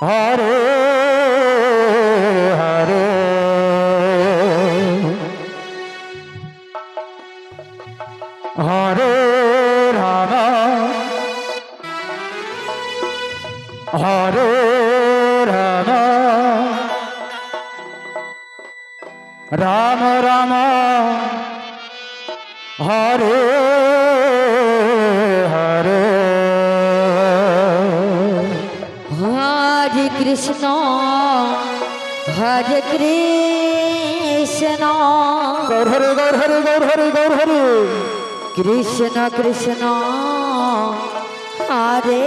Hare Hare. হরে Ram হরে Ram Ram Ram. হরে Krishna হরে Krishna. Gour হরে Gour হরে Gour হরে Gour হরে। Krishna Krishna Hare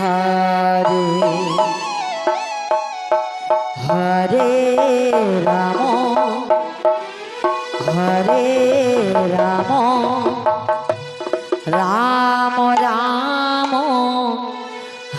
Hare. হরে Ram হরে Ram. Ram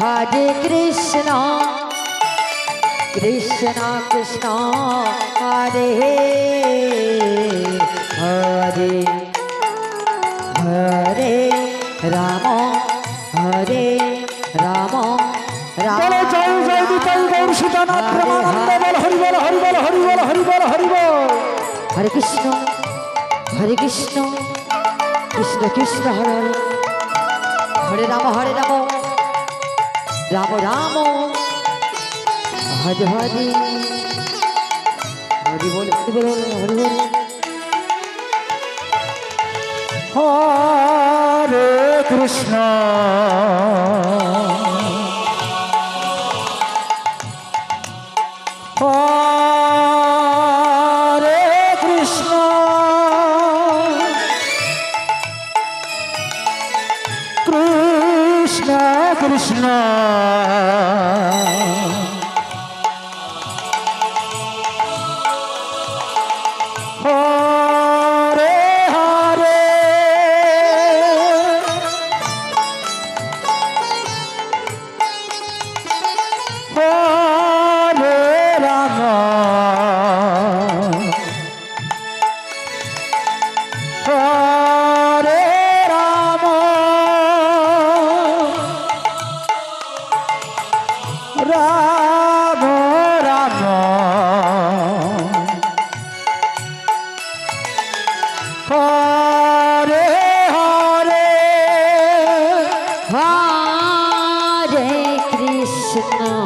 হরে Krishna Krishna Krishna Hare Hare Hare Ram হরে Ram Ram. জয় জয় Nitai Gour Sitanath Premananda বল Hari বল Hari বল Hari বল Hari বল Hari বল। হরে Krishna হরে Krishna Krishna Krishna Hare Hare. হরে Ram হরে Ram. Ram Ram. Hari Hari. Hari বল Hari বল Hari বল। হরে Krishna. হরে Krishna.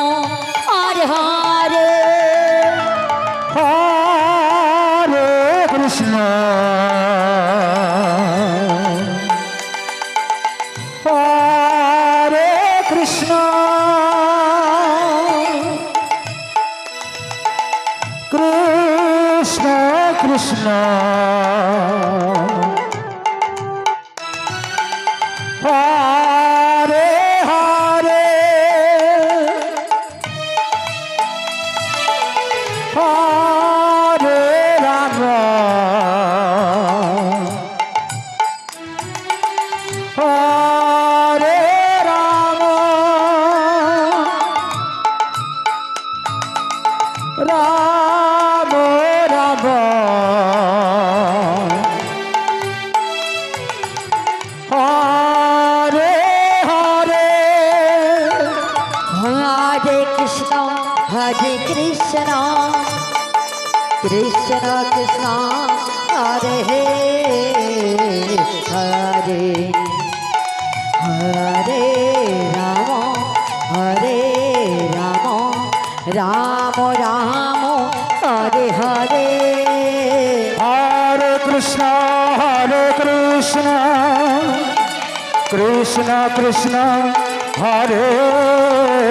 Krishna Krishna, Hare Hare. হরে Ram হরে Ram Ram Ram, Hare Hare. হরে Krishna হরে Krishna Krishna Krishna, হরে।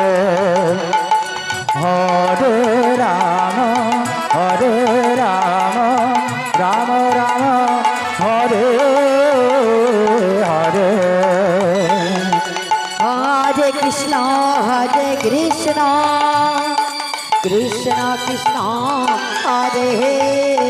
হরে Krishna Krishna Krishna হরে